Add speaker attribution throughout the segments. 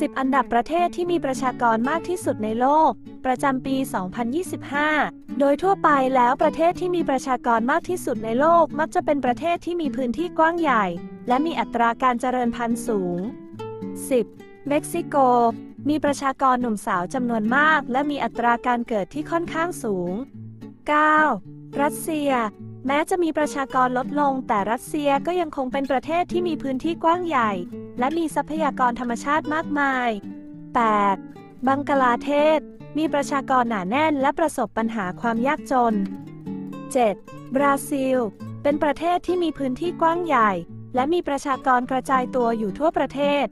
Speaker 1: 10 อันดับประเทศที่มีประชากรมากที่สุดในโลก ประจำปี 2025 โดยทั่วไปแล้วประเทศที่มีประชากรมากที่สุดในโลกมักจะเป็นประเทศที่มีพื้นที่กว้างใหญ่ และมีอัตราการเจริญพันธุ์สูง 10. เม็กซิโก มีประชากรหนุ่มสาวจำนวนมาก และมีอัตราการเกิดที่ค่อนข้างสูง 9. รัสเซีย แม้จะมีประชากรลดลง แต่รัสเซียก็ยังคงเป็นประเทศที่มีพื้นที่กว้างใหญ่ และมีทรัพยากรธรรมชาติมากมาย 8. บังกลาเทศ มีประชากรหนาแน่นและประสบปัญหาความยากจน 7. บราซิล เป็นประเทศที่มีพื้นที่กว้างใหญ่ และมีประชากรกระจายตัวอยู่ทั่วประเทศ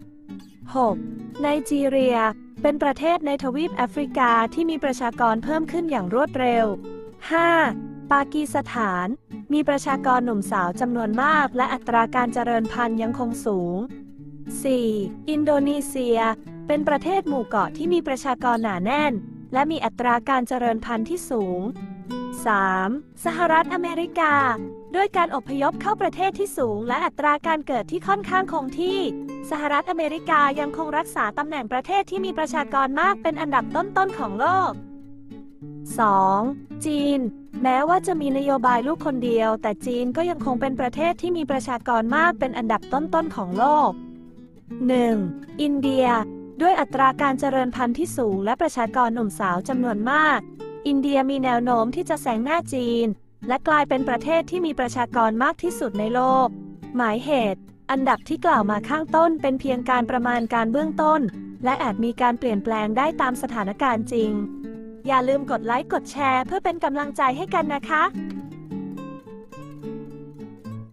Speaker 1: 6. ไนจีเรีย เป็นประเทศในทวีปแอฟริกาที่มีประชากรเพิ่มขึ้นอย่างรวดเร็ว 5. ปากีสถาน มีประชากรหนุ่มสาวจำนวนมาก และอัตราการเจริญพันธุ์ยังคงสูง 4. อินโดนีเซีย เป็นประเทศหมู่เกาะที่มีประชากรหนาแน่น และมีอัตราการเจริญพันธุ์ที่สูง 3. สหรัฐอเมริกา ด้วยการอพยพเข้าประเทศที่สูง และอัตราการเกิดที่ค่อนข้างคงที่ สหรัฐอเมริกายังคงรักษาตำแหน่งประเทศที่มีประชากรมากเป็นอันดับต้นๆของโลก 2. จีน แม้ว่าจะมีนโยบายลูกคนเดียว แต่จีนก็ยังคงเป็นประเทศที่มีประชากรมากเป็นอันดับต้นๆของโลก 1. อินเดีย ด้วยอัตราการเจริญพันธุ์ที่สูงและประชากรหนุ่มสาวจำนวนมาก อินเดียมีแนวโน้มที่จะแซงหน้าจีน และกลายเป็นประเทศที่มีประชากรมากที่สุดในโลก หมายเหตุ อันดับที่กล่าวมาข้างต้นเป็นเพียงการประมาณการเบื้องต้น และอาจมีการเปลี่ยนแปลงได้ตามสถานการณ์จริง อย่าลืมกดไลค์กดแชร์เพื่อเป็นกำลังใจให้กันนะคะ